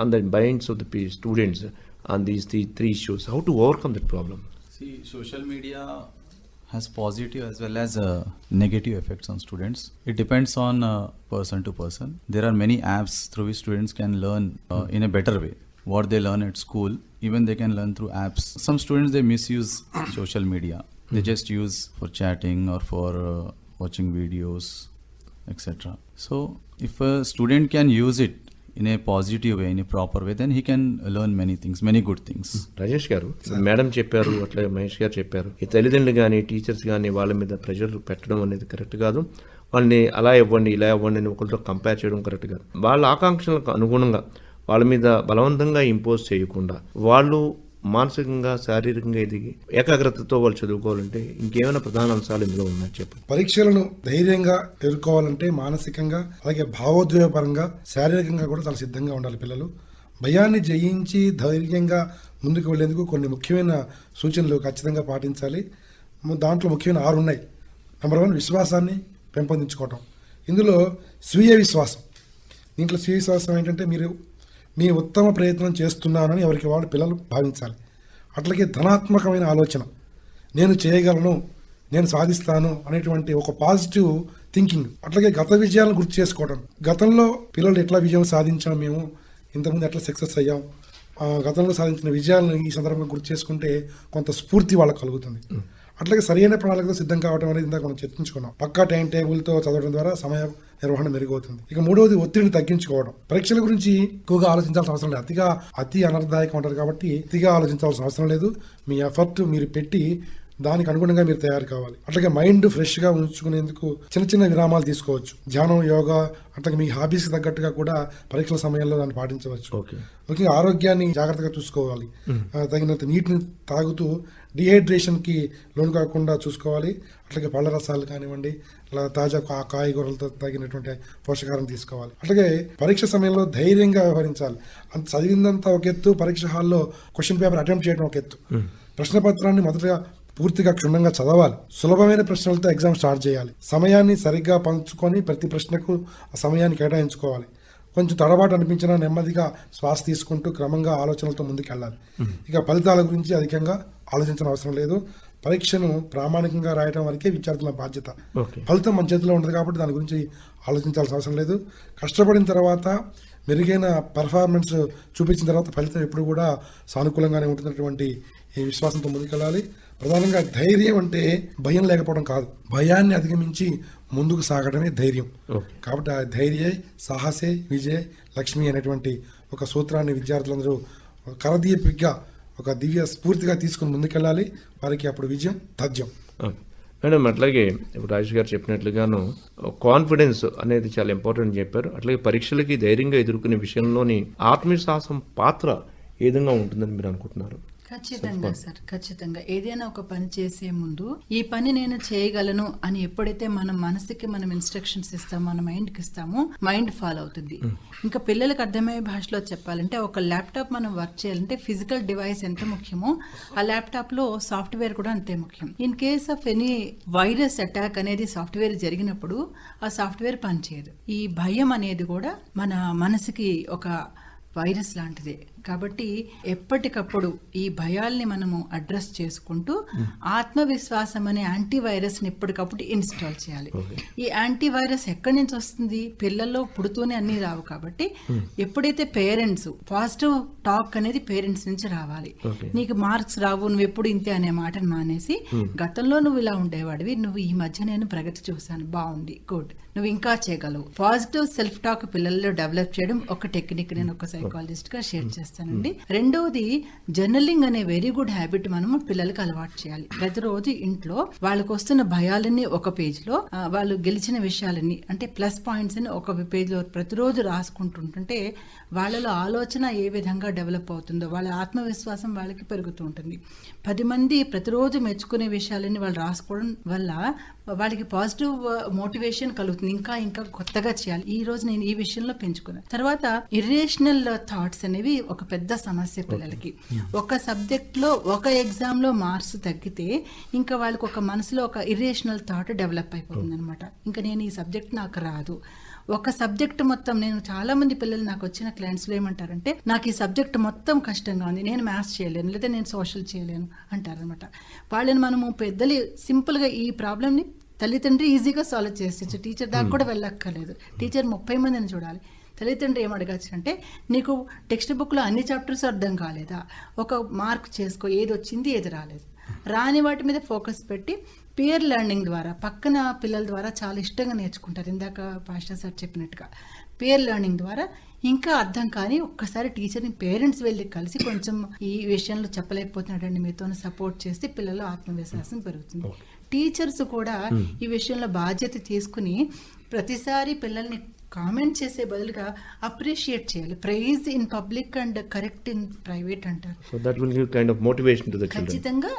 [SPEAKER 2] on the binds of the students on these the three issues how to overcome that
[SPEAKER 8] problem social media has positive as well as uh, negative effects on students. It depends on uh, person to person. There are many apps through which students can learn uh, in a better way. What they learn at school, even they can learn through apps. Some students they misuse *coughs* social media. They just use for chatting or for uh, watching videos, etc. So, if a student can use it in a positive way, in a proper way, then he can learn many things, many good things.
[SPEAKER 2] Rajesh garu madam చెప్పారు అట్లాగే మహేష్ గారు చెప్పారు ఈ తల్లిదండ్రులు కానీ teachers కానీ వాళ్ళ మీద ప్రెషర్ పెట్టడం అనేది కరెక్ట్ కాదు. వాళ్ళని అలా ఇవ్వండి ఇలా ఇవ్వండి అని ఒకరితో కంపేర్ చేయడం కరెక్ట్ కాదు. వాళ్ళ ఆకాంక్షలకు అనుగుణంగా వాళ్ళ మీద బలవంతంగా ఇంపోజ్ చేయకుండా వాళ్ళు మానసికంగా శారీరకంగా ఎదిగి ఏకాగ్రతతో వాళ్ళు చదువుకోవాలంటే ఇంకేమైనా ప్రధాన అంశాలు ఇందులో ఉన్నాయి చెప్పు
[SPEAKER 3] పరీక్షలను ధైర్యంగా ఎదుర్కోవాలంటే మానసికంగా అలాగే భావోద్వేగపరంగా శారీరకంగా కూడా చాలా సిద్ధంగా ఉండాలి పిల్లలు. భయాన్ని జయించి ధైర్యంగా ముందుకు వెళ్ళేందుకు కొన్ని ముఖ్యమైన సూచనలు ఖచ్చితంగా పాటించాలి. దాంట్లో ముఖ్యమైన ఆరు ఉన్నాయి. నెంబర్ వన్ విశ్వాసాన్ని పెంపొందించుకోవటం. ఇందులో స్వీయ విశ్వాసం. దీంట్లో స్వీయ విశ్వాసం ఏంటంటే మీరు మీ ఉత్తమ ప్రయత్నం చేస్తున్నానని ఎవరికి వాళ్ళు పిల్లలు భావించాలి. అట్లాగే ధనాత్మకమైన ఆలోచన. నేను చేయగలను నేను సాధిస్తాను అనేటువంటి ఒక పాజిటివ్ థింకింగ్ అట్లాగే గత విజయాలను గుర్తు చేసుకోవడం గతంలో పిల్లలు ఎట్లా విజయం సాధించాం మేము? ఇంతకుముందు ఎట్లా సక్సెస్ అయ్యాం? గతంలో సాధించిన విజయాలను ఈ సందర్భంగా గుర్తు చేసుకుంటే కొంత స్ఫూర్తి వాళ్ళకు కలుగుతుంది. అట్లాగే సరైన ప్రణాళికతో సిద్ధం కావడం అనేది ఇందాక మనం చర్చించుకున్నాం. పక్కా టైం టేబుల్తో చదవడం ద్వారా సమయ నిర్వహణ మెరుగవుతుంది. ఇక మూడవది ఒత్తిడిని తగ్గించుకోవడం. పరీక్షల గురించి ఎక్కువగా ఆలోచించాల్సిన అవసరం లేదు. అతిగా అతి అనర్థదాయకం ఉంటుంది కాబట్టి అతిగా ఆలోచించాల్సిన అవసరం లేదు. మీ ఎఫర్ట్ మీరు పెట్టి దానికి అనుగుణంగా మీరు తయారు కావాలి. అట్లాగే మైండ్ ఫ్రెష్గా ఉంచుకునేందుకు చిన్న చిన్న విరామాలు తీసుకోవచ్చు. ధ్యానం యోగా అట్లాగే మీ హాబీస్కి తగ్గట్టుగా కూడా పరీక్షల సమయంలో దాన్ని పాటించవచ్చు.
[SPEAKER 2] ఓకే.
[SPEAKER 3] ముఖ్యంగా ఆరోగ్యాన్ని జాగ్రత్తగా చూసుకోవాలి. తగినంత నీటిని తాగుతూ డిహైడ్రేషన్కి లోను కాకుండా చూసుకోవాలి. అట్లాగే పళ్ళ రసాలు కానివ్వండి అలా తాజా కాయగూరలతో తగినటువంటి పోషకాహారం తీసుకోవాలి. అట్లాగే పరీక్ష సమయంలో ధైర్యంగా వ్యవహరించాలి. అంత చదివిందంతా ఒక ఎత్తు పరీక్ష హాల్లో క్వశ్చన్ పేపర్ అటెంప్ట్ చేయడం ఒక ఎత్తు. ప్రశ్న పత్రాన్ని మొదటగా పూర్తిగా క్షుణ్ణంగా చదవాలి. సులభమైన ప్రశ్నలతో ఎగ్జామ్ స్టార్ట్ చేయాలి. సమయాన్ని సరిగ్గా పంచుకొని ప్రతి ప్రశ్నకు ఆ సమయాన్ని కేటాయించుకోవాలి. కొంచెం తడబాటు అనిపించినా నెమ్మదిగా శ్వాస తీసుకుంటూ క్రమంగా ఆలోచనలతో ముందుకెళ్ళాలి. ఇక ఫలితాల గురించి అధికంగా ఆలోచించిన అవసరం లేదు. పరీక్షను ప్రామాణికంగా రాయడం వరకే విద్యార్థుల బాధ్యత. ఫలితం మన చేతిలో ఉంటుంది కాబట్టి దాని గురించి ఆలోచించాల్సిన అవసరం లేదు. కష్టపడిన తర్వాత మెరుగైన పర్ఫార్మెన్స్ చూపించిన తర్వాత ఫలితం ఎప్పుడు కూడా సానుకూలంగానే ఉంటున్నటువంటి ఈ విశ్వాసంతో ముందుకెళ్ళాలి. ప్రధానంగా ధైర్యం అంటే భయం లేకపోవడం కాదు. భయాన్ని అధిగమించి ముందుకు సాగడమే ధైర్యం. కాబట్టి ఆ ధైర్యే సాహసే విజయ్ లక్ష్మి అనేటువంటి ఒక సూత్రాన్ని విద్యార్థులందరూ కరదీపిగా ఒక దివ్య స్ఫూర్తిగా తీసుకుని ముందుకెళ్ళాలి. వారికి అప్పుడు విజయం తథ్యం.
[SPEAKER 2] మేడం అట్లాగే ఇప్పుడు రాజేష్ గారు చెప్పినట్లుగాను కాన్ఫిడెన్స్ అనేది చాలా ఇంపార్టెంట్ చెప్పారు. అట్లాగే పరీక్షలకి ధైర్యంగా ఎదుర్కొనే విషయంలోని ఆత్మవిశ్వాసం పాత్ర ఏ విధంగా ఉంటుందని మీరు అనుకుంటున్నారు?
[SPEAKER 4] ఖచ్చితంగా సార్ ఖచ్చితంగా. ఏదైనా ఒక పని చేసే ముందు ఈ పని నేను చేయగలను అని ఎప్పుడైతే మన మనసుకి మనం ఇన్స్ట్రక్షన్స్ ఇస్తామో మన మైండ్కి ఇస్తామో మైండ్ ఫాలో అవుతుంది. ఇంకా పిల్లలకు అర్థమయ్యే భాషలో చెప్పాలంటే ఒక ల్యాప్టాప్ మనం వర్క్ చేయాలంటే ఫిజికల్ డివైస్ ఎంత ముఖ్యమో ఆ ల్యాప్టాప్లో సాఫ్ట్వేర్ కూడా అంతే ముఖ్యం. In case of any virus attack అనేది సాఫ్ట్వేర్ జరిగినప్పుడు ఆ సాఫ్ట్వేర్ పనిచేయదు. ఈ భయం అనేది కూడా మన మనసుకి ఒక వైరస్ లాంటిదే. కాబట్టి ఎప్పటికప్పుడు ఈ భయాల్ని మనము అడ్రస్ చేసుకుంటూ ఆత్మవిశ్వాసం అనే యాంటీవైరస్ని ఎప్పటికప్పుడు ఇన్స్టాల్ చేయాలి. ఈ యాంటీవైరస్ ఎక్కడి నుంచి వస్తుంది? పిల్లల్లో పుడుతూనే అన్ని రావు కాబట్టి ఎప్పుడైతే పేరెంట్స్ పాజిటివ్ టాక్ అనేది పేరెంట్స్ నుంచి రావాలి. నీకు మార్క్స్ రావు నువ్వు ఎప్పుడు ఇంతే అనే మాటను మానేసి గతంలో నువ్వు ఇలా ఉండేవాడివి నువ్వు ఈ మధ్య నేను ప్రగతి చూశాను బాగుంది గుడ్ నువ్వు ఇంకా చేయగలవు. పాజిటివ్ సెల్ఫ్ టాక్ పిల్లల్లో డెవలప్ చేయడం ఒక టెక్నిక్ నేను ఒక సైకాలజిస్ట్గా షేర్ చేస్తానండి. రెండవది జర్నలింగ్ అనే వెరీ గుడ్ హ్యాబిట్ మనము పిల్లలకి అలవాటు చేయాలి. ప్రతిరోజు ఇంట్లో వాళ్ళకు వస్తున్న భయాలన్నీ ఒక పేజ్లో వాళ్ళు గెలిచిన విషయాలన్నీ అంటే ప్లస్ పాయింట్స్ అని ఒక పేజ్లో ప్రతిరోజు రాసుకుంటుంటుంటే వాళ్ళలో ఆలోచన ఏ విధంగా డెవలప్ అవుతుందో వాళ్ళ ఆత్మవిశ్వాసం వాళ్ళకి పెరుగుతూ ఉంటుంది. పది మంది ప్రతిరోజు మెచ్చుకునే విషయాలన్నీ వాళ్ళు రాసుకోవడం వల్ల వాళ్ళకి పాజిటివ్ మోటివేషన్ కలుగుతుంది. ఇంకా ఇంకా కొత్తగా చేయాలి. ఈ రోజు నేను ఈ విషయంలో పెంచుకున్నాను తర్వాత ఇర్రేషనల్ థాట్స్ అనేవి ఒక పెద్ద సమస్య పిల్లలకి. ఒక సబ్జెక్ట్లో ఒక ఎగ్జామ్లో మార్క్స్ తగ్గితే ఇంకా వాళ్ళకి ఒక మనసులో ఒక ఇర్రేషనల్ థాట్ డెవలప్ అయిపోతుంది అనమాట ఇంకా నేను ఈ సబ్జెక్ట్ నాకు రాదు. ఒక సబ్జెక్ట్ మొత్తం నేను చాలా మంది పిల్లలు నాకు వచ్చిన క్లయింట్స్లో ఏమంటారంటే నాకు ఈ సబ్జెక్ట్ మొత్తం కష్టంగా ఉంది. నేను మ్యాథ్స్ చేయలేను. లేదా నేను సోషల్ చేయలేను. అంటారనమాట వాళ్ళని మనము పెద్దలు సింపుల్గా ఈ ప్రాబ్లమ్ని తల్లిదండ్రి ఈజీగా సాల్వ్ చేసేచ్చు టీచర్ దాకా కూడా వెళ్ళక్కర్లేదు. టీచర్ ముప్పై మందిని చూడాలి. తల్లిదండ్రి ఏం అడగచ్చు అంటే నీకు టెక్స్ట్ బుక్లో అన్ని చాప్టర్స్ అర్థం కాలేదా? ఒక మార్క్ చేసుకో. ఏది వచ్చింది ఏది రాలేదు. రాని వాటి మీద ఫోకస్ పెట్టి పియర్ లెర్నింగ్ ద్వారా పక్కన పిల్లల ద్వారా చాలా ఇష్టంగా నేర్చుకుంటారు. ఇందాక పాస్టర్ సార్ చెప్పినట్టుగా. పియర్ లెర్నింగ్ ద్వారా ఇంకా అర్థం కానీ ఒక్కసారి టీచర్ని పేరెంట్స్ వెళ్ళి కలిసి కొంచెం ఈ విషయంలో చెప్పలేకపోతున్నాడండి. మీతో సపోర్ట్ చేస్తే పిల్లల ఆత్మవిశ్వాసం పెరుగుతుంది. టీచర్స్ కూడా ఈ విషయంలో బాధ్యత తీసుకుని ప్రతిసారి పిల్లల్ని కామెంట్ చేసే బదులుగా అప్రిషియేట్ చేయాలి. Praise in public and correct in private అంటారు.
[SPEAKER 2] So that will give kind of motivation to the children
[SPEAKER 4] ఖచ్చితంగా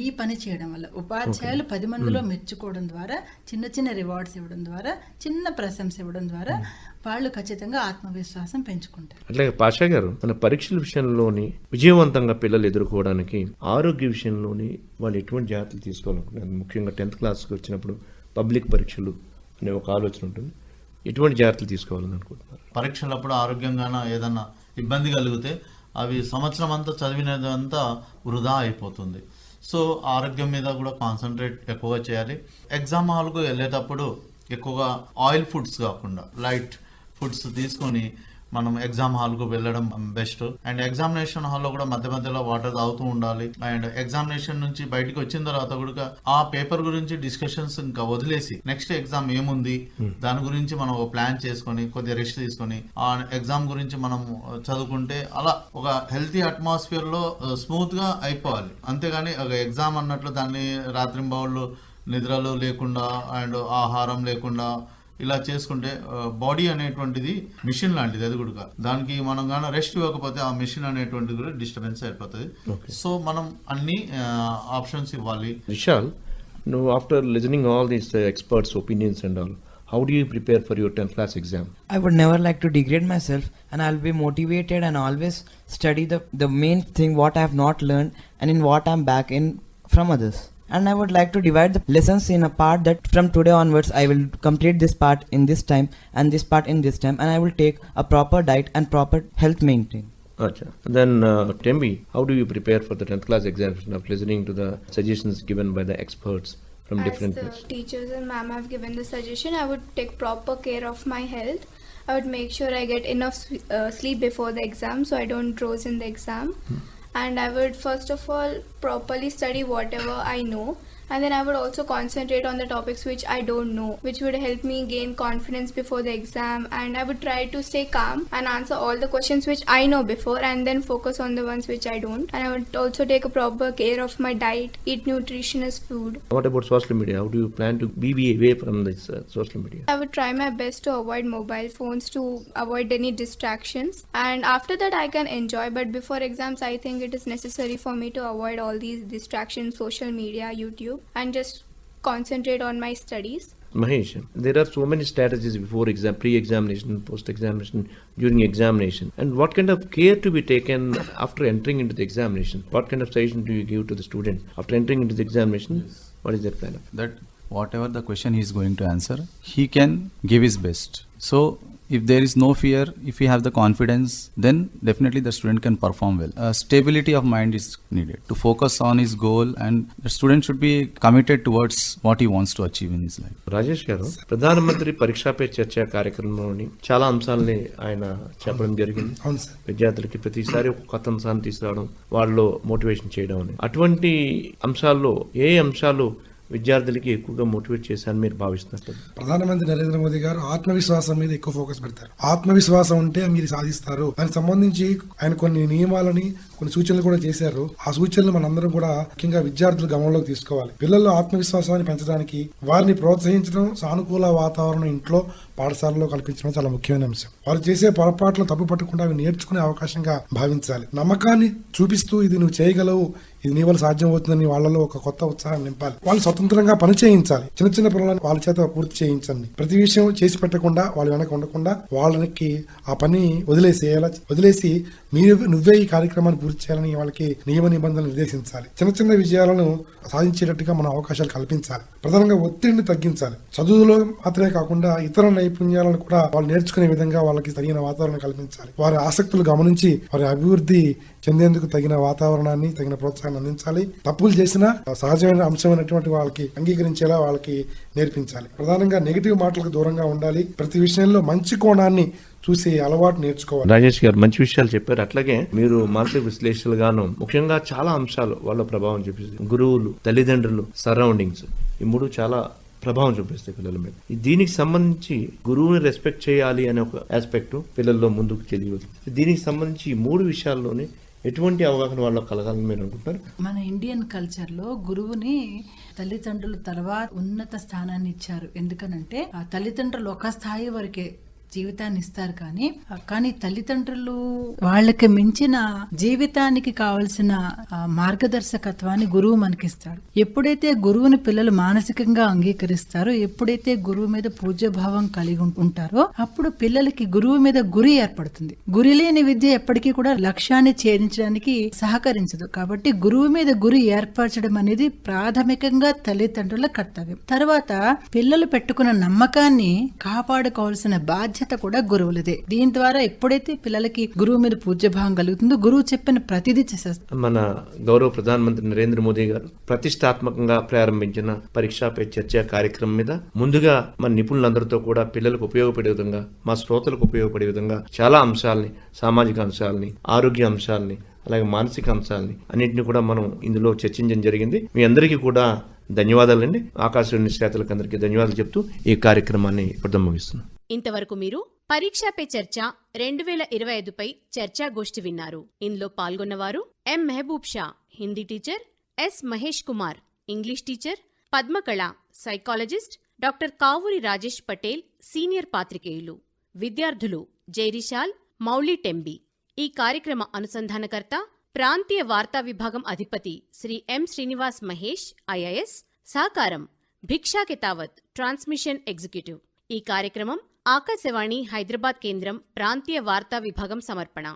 [SPEAKER 4] ఈ పని చేయడం వల్ల ఉపాధ్యాయులు పది మందిలో మెచ్చుకోవడం ద్వారా చిన్న చిన్న రివార్డ్స్ ఇవ్వడం ద్వారా చిన్న ప్రశంస ఇవ్వడం ద్వారా వాళ్ళు ఖచ్చితంగా ఆత్మవిశ్వాసం పెంచుకుంటారు.
[SPEAKER 2] అట్లాగే పాషా గారు మన పరీక్షల విషయంలోని విజయవంతంగా పిల్లలు ఎదుర్కోవడానికి ఆరోగ్య విషయంలోని వాళ్ళు ఎటువంటి జాగ్రత్తలు తీసుకోవాలనుకుంటున్నారు? ముఖ్యంగా టెన్త్ క్లాస్కి వచ్చినప్పుడు పబ్లిక్ పరీక్షలు అనే ఒక ఆలోచన ఉంటుంది. ఎటువంటి జాగ్రత్తలు తీసుకోవాలని అనుకుంటున్నారు?
[SPEAKER 5] పరీక్షలప్పుడు ఆరోగ్యంగాన ఏదన్నా ఇబ్బంది కలిగితే అవి సంవత్సరం అంతా చదివినదంతా వృధా అయిపోతుంది. సో ఆరోగ్యం మీద కూడా కాన్సన్ట్రేట్ ఎక్కువగా చేయాలి. ఎగ్జామ్ హాల్కు వెళ్ళేటప్పుడు ఎక్కువగా ఆయిల్ ఫుడ్స్ కాకుండా లైట్ ఫుడ్స్ తీసుకొని మనం ఎగ్జామ్ హాల్కు వెళ్ళడం బెస్ట్ అండ్ ఎగ్జామినేషన్ హాల్లో కూడా మధ్య మధ్యలో వాటర్ తాగుతూ ఉండాలి. అండ్ ఎగ్జామినేషన్ నుంచి బయటకు వచ్చిన తర్వాత కూడా ఆ పేపర్ గురించి డిస్కషన్స్ ఇంకా వదిలేసి నెక్స్ట్ ఎగ్జామ్ ఏముంది? దాని గురించి మనం ఒక ప్లాన్ చేసుకొని కొద్దిగా రెస్ట్ తీసుకొని ఆ ఎగ్జామ్ గురించి మనం చదువుకుంటే అలా ఒక హెల్తీ అట్మాస్ఫియర్లో స్మూత్గా అయిపోవాలి. అంతేగాని ఒక ఎగ్జామ్ అన్నట్లు దాన్ని రాత్రింబవళ్ళు నిద్రలు లేకుండా అండ్ ఆహారం లేకుండా ఇలా చేసుకుంటే బాడీ అనేటువంటిది మిషన్ లాంటిది అది కూడా దానికి మనం కానీ రెస్ట్ ఇవ్వకపోతే ఆ మిషన్ అనేటువంటిది కూడా డిస్టర్బెన్స్ అయిపోతుంది. సో మనం అన్ని ఆప్షన్స్ ఇవ్వాలి.
[SPEAKER 2] విశాల్ నువ్వు after listening all these experts opinions and all how do you prepare for your tenth class exam I
[SPEAKER 6] would never like to degrade myself and I will be motivated and always study the the main thing what I have not learn and in what I'm back in from others And I would like to divide the lessons in a part that from today onwards I will complete this part in this time and this part in this time and I will take a proper diet and proper health maintain.
[SPEAKER 2] Acha. Then, uh, Tembi, how do you prepare for the 10th class examination of listening to the suggestions given by the experts from
[SPEAKER 7] As
[SPEAKER 2] different
[SPEAKER 7] the
[SPEAKER 2] places?
[SPEAKER 7] teachers and ma'am have given the suggestion, I would take proper care of my health. I would make sure I get enough uh, sleep before the exam so I don't doze in the exam. And I would first of all properly study whatever I know. And then I would also concentrate on the topics which I don't know, which would help me gain confidence before the exam. And I would try to stay calm and answer all the questions which I know before, and then focus on the ones which I don't. And I would also take a proper care of my diet, eat nutritious food,
[SPEAKER 2] What about social media? How do you plan to be away from this uh, social media?
[SPEAKER 7] I would try my best to avoid mobile phones to avoid any distractions. And after that, I can enjoy. But before exams, I think it is necessary for me to avoid all these distractions, social media, YouTube, and just concentrate on my studies.
[SPEAKER 2] Mahesh, there are so many strategies before exam, pre-examination, post-examination, during examination. And what kind of care to be taken after entering into the examination? What kind of suggestion do you give to the student after entering into the examination? What is their plan of?
[SPEAKER 8] That whatever the question he is going to answer, he can give his best. So if there is no fear, if you have the confidence, then definitely the student can perform well. Uh, stability of mind is needed to focus on his goal, and the student should be committed towards what he wants to achieve in his life.
[SPEAKER 2] Rajesh garu ప్రధానమంత్రి పరీక్షా పే చర్చ కార్యక్రమంలోని చాలా అంశాలని ఆయన చెప్పడం జరిగింది విద్యార్థులకి ప్రతిసారి ఒక కొత్త అంశాన్ని తీసుకురావడం వాళ్ళలో మోటివేషన్ చేయడం అని అటువంటి అంశాల్లో ఏ అంశాలు విద్యార్థులకి ఎక్కువగా మోటివేట్ చేశారని మీరు భావిస్తున్నట్టు
[SPEAKER 3] ప్రధానమంత్రి నరేంద్ర మోదీ గారు ఆత్మవిశ్వాసం మీద ఎక్కువ ఫోకస్ పెడతారు. ఆత్మవిశ్వాసం ఉంటే మీరు సాధిస్తారు. దానికి సంబంధించి ఆయన కొన్ని నియమాలని కొన్ని సూచనలు కూడా చేశారు. ఆ సూచనలు మనందరం కూడా ముఖ్యంగా విద్యార్థులు గమనంలోకి తీసుకోవాలి. పిల్లల్లో ఆత్మవిశ్వాసాన్ని పెంచడానికి వారిని ప్రోత్సహించడం సానుకూల వాతావరణం ఇంట్లో పాఠశాలలో కల్పించడం చాలా ముఖ్యమైన అంశం. వారు చేసే పొరపాట్లు తప్పు పట్టకుండా అవి నేర్చుకునే అవకాశంగా భావించాలి. నమ్మకాన్ని చూపిస్తూ ఇది నువ్వు చేయగలవు ఇది నీ వల్ల సాధ్యం అవుతుందని వాళ్ళలో ఒక కొత్త ఉత్సాహం నింపాలి. వాళ్ళు స్వతంత్రంగా పని చేయించాలి. చిన్న చిన్న పనులను వాళ్ళ చేత పూర్తి చేయించండి. ప్రతి విషయం చేసి పెట్టకుండా వాళ్ళు వెనక ఉండకుండా వాళ్ళకి ఆ పని వదిలేసేయాల? వదిలేసి మీరు నువ్వే ఈ కార్యక్రమాన్ని పూర్తి చేయాలని వాళ్ళకి నియమ నిబంధనలు నిర్దేశించాలి. చిన్న చిన్న విజయాలను సాధించేటట్టుగా మనం అవకాశాలు కల్పించాలి. ప్రధానంగా ఒత్తిడిని తగ్గించాలి. చదువులో మాత్రమే కాకుండా ఇతర నైపుణ్యాలను కూడా వాళ్ళు నేర్చుకునే విధంగా వాళ్ళకి తగిన వాతావరణం కల్పించాలి. వారి ఆసక్తులు గమనించి వారి అభివృద్ధి చెందేందుకు తగిన వాతావరణాన్ని తగిన ప్రోత్సాహాన్ని అందించాలి. తప్పులు చేసినా సహజమైన అంశమైనటువంటి వాళ్ళకి అంగీకరించేలా వాళ్ళకి నేర్పించాలి. ప్రధానంగా నెగిటివ్ మాటలకు దూరంగా ఉండాలి. ప్రతి విషయంలో మంచి కోణాన్ని చూసి అలవాటు నేర్చుకోవాలి.
[SPEAKER 2] రాజేష్ గారు మంచి విషయాలు చెప్పారు. అట్లాగే మీరు మానసిక విశ్లేషణలుగాను ముఖ్యంగా చాలా అంశాలు వాళ్ళ ప్రభావం చూపిస్తుంది. గురువులు తల్లిదండ్రులు సరౌండింగ్స్ ఈ మూడు చాలా ప్రభావం చూపిస్తాయి పిల్లల మీద. దీనికి సంబంధించి గురువుని రెస్పెక్ట్ చేయాలి అనే ఒక ఆస్పెక్ట్ పిల్లల్లో ముందుకు తెలియదు దీనికి సంబంధించి ఈ మూడు విషయాల్లోనే ఎటువంటి అవగాహన వాళ్ళ కలగాలని మీరు అనుకుంటున్నారు?
[SPEAKER 4] మన ఇండియన్ కల్చర్లో గురువుని తల్లిదండ్రులు తర్వాత ఉన్నత స్థానాన్ని ఇచ్చారు. ఎందుకనంటే ఆ తల్లిదండ్రులు ఒక స్థాయి వరకే జీవితాన్ని ఇస్తారు కానీ కానీ తల్లిదండ్రులు వాళ్ళకి మించిన జీవితానికి కావలసిన మార్గదర్శకత్వాన్ని గురువు మనకిస్తాడు. ఎప్పుడైతే గురువుని పిల్లలు మానసికంగా అంగీకరిస్తారో ఎప్పుడైతే గురువు మీద పూజ్యభావం కలిగి ఉంటారో అప్పుడు పిల్లలకి గురువు మీద గురి ఏర్పడుతుంది. గురి లేని విద్య ఎప్పటికీ కూడా లక్ష్యాన్ని ఛేదించడానికి సహకరించదు. కాబట్టి గురువు మీద గురి ఏర్పరచడం అనేది ప్రాథమికంగా తల్లిదండ్రుల కర్తవ్యం. తర్వాత పిల్లలు పెట్టుకున్న నమ్మకాన్ని కాపాడుకోవాల్సిన బాధ్యత బాధ్యత కూడా గురువులదే. దీని ద్వారా ఎప్పుడైతే పిల్లలకి గురువు మీద పూజ్యభావం కలుగుతుందో గురువు చెప్పిన ప్రతిదీ చేసేస్తారు.
[SPEAKER 2] మన గౌరవ ప్రధానమంత్రి నరేంద్ర మోదీ గారు ప్రతిష్టాత్మకంగా ప్రారంభించిన పరీక్షా పే చర్చ కార్యక్రమం మీద ముందుగా మన నిపుణులందరితో కూడా పిల్లలకు ఉపయోగపడే విధంగా మా శ్రోతలకు ఉపయోగపడే విధంగా చాలా అంశాలని సామాజిక అంశాలని ఆరోగ్య అంశాలని అలాగే మానసిక అంశాలని అన్నింటినీ కూడా మనం ఇందులో చర్చించడం జరిగింది. మీ అందరికీ కూడా ధన్యవాదాలండి. ఆకాశవాణి శ్రోతలకు అందరికీ ధన్యవాదాలు చెప్తూ ఈ కార్యక్రమాన్ని ఇప్పుడు
[SPEAKER 1] ఇంతవరకు మీరు పరీక్షా పే చర్చ రెండు వేల ఇరవై ఐదుపై చర్చాగోష్ఠి విన్నారు. ఇందులో పాల్గొన్నవారు M Mehboob Shah Hindi teacher S Mahesh Kumar English teacher Padmakala psychologist doctor Kavuri Rajesh Patel senior పాత్రికేయులు. విద్యార్థులు జైరిషాల్ మౌలి టెంబి. ఈ కార్యక్రమ అనుసంధానకర్త ప్రాంతీయ వార్తా విభాగం అధిపతి శ్రీ ఎం శ్రీనివాస్ మహేష్ ఐఐఎస్ సహకారం భిక్షా కెతావత్ ట్రాన్స్మిషన్ ఎగ్జిక్యూటివ్. ఈ కార్యక్రమం ఆకాశవాణి హైదరాబాద్ కేంద్రం ప్రాంతీయ వార్తా విభాగం సమర్పణ.